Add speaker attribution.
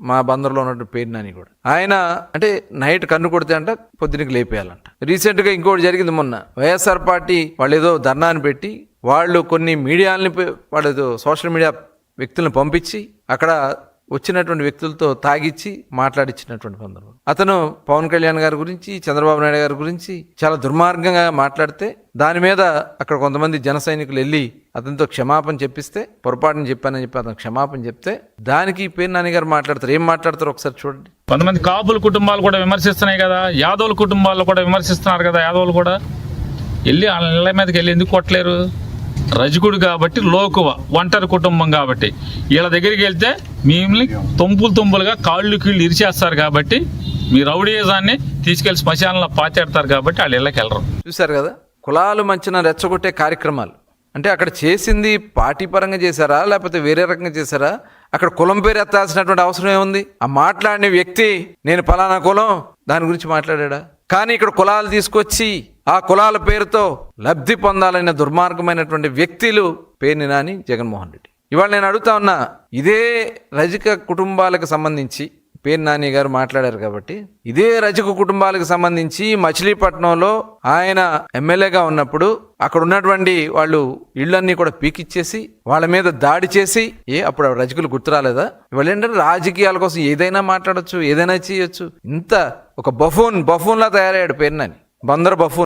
Speaker 1: మా బందర్లో ఉన్నటువంటి పేరు నాని కూడా. ఆయన అంటే నైట్ కన్ను కొడితే అంట పొద్దునకి లేపేయాలంట. రీసెంట్గా ఇంకోటి జరిగింది మొన్న. వైఎస్ఆర్ పార్టీ వాళ్ళు ఏదో ధర్నాన్ని పెట్టి వాళ్ళు కొన్ని మీడియాలని వాళ్ళు ఏదో సోషల్ మీడియా వ్యక్తులను పంపించి అక్కడ వచ్చినటువంటి వ్యక్తులతో తాగిచ్చి మాట్లాడించినటువంటి సందర్భం. అతను పవన్ కళ్యాణ్ గారి గురించి చంద్రబాబు నాయుడు గారి గురించి చాలా దుర్మార్గంగా మాట్లాడితే దాని మీద అక్కడ కొంతమంది జన సైనికులు వెళ్ళి అతనితో క్షమాపణ చెప్పిస్తే పొరపాటున చెప్పానని చెప్పి అతను క్షమాపణ చెప్తే దానికి పేరు నాన్నగారు మాట్లాడతారు. ఏం మాట్లాడతారు ఒకసారి చూడండి.
Speaker 2: కొంతమంది కాపుల కుటుంబాలు కూడా విమర్శిస్తున్నాయి కదా. యాదవుల కుటుంబాలు కూడా విమర్శిస్తున్నారు కదా యాదవులు కూడా. వెళ్ళి వాళ్ళ ఇళ్ళ మీదకి వెళ్ళి ఎందుకు కొట్టలేరు? రజకుడు కాబట్టి లోకువ ఒంటరి కుటుంబం కాబట్టి. వీళ్ళ దగ్గరికి వెళ్తే మిమ్మల్ని తుంపులు తుంపులుగా కాళ్ళు కీళ్ళు ఇరిచేస్తారు కాబట్టి మీ రౌడీజాన్ని తీసుకెళ్ళి శ్మశానంలో పాతేడతారు కాబట్టి వాళ్ళు ఇళ్ళకి వెళ్ళరు.
Speaker 1: చూశారు కదా? కులాలు మంచిన రెచ్చగొట్టే కార్యక్రమాలు. అంటే అక్కడ చేసింది పార్టీ పరంగా చేశారా? లేకపోతే వేరే రకంగా చేశారా? అక్కడ కులం పేరు ఎత్తాల్సినటువంటి అవసరం ఏముంది? ఆ మాట్లాడిన వ్యక్తి నేను పలానా కులం దాని గురించి మాట్లాడా కానీ ఇక్కడ కులాలు తీసుకొచ్చి ఆ కులాల పేరుతో లబ్ధి పొందాలనే దుర్మార్గమైనటువంటి వ్యక్తులు పేరుని నాని జగన్మోహన్ రెడ్డి. ఇవాళ నేను అడుగుతా ఉన్నా ఇదే రజక కుటుంబాలకు సంబంధించి పేరు నాని గారు మాట్లాడారు కాబట్టి ఇదే రజక కుటుంబాలకు సంబంధించి మచిలీపట్నంలో ఆయన ఎమ్మెల్యేగా ఉన్నప్పుడు అక్కడ ఉన్నటువంటి వాళ్ళు ఇళ్ళన్నీ కూడా పీకిచ్చేసి వాళ్ళ మీద దాడి చేసి ఏ అప్పుడు రజకులు గుర్తు రాలేదా? ఇవాళ ఏంటంటే రాజకీయాల కోసం ఏదైనా మాట్లాడొచ్చు ఏదైనా చేయొచ్చు. ఇంత ఒక బఫూన్ బఫూన్లా తయారయ్యాడు పేరు నాని. బందర్ బఫూన్.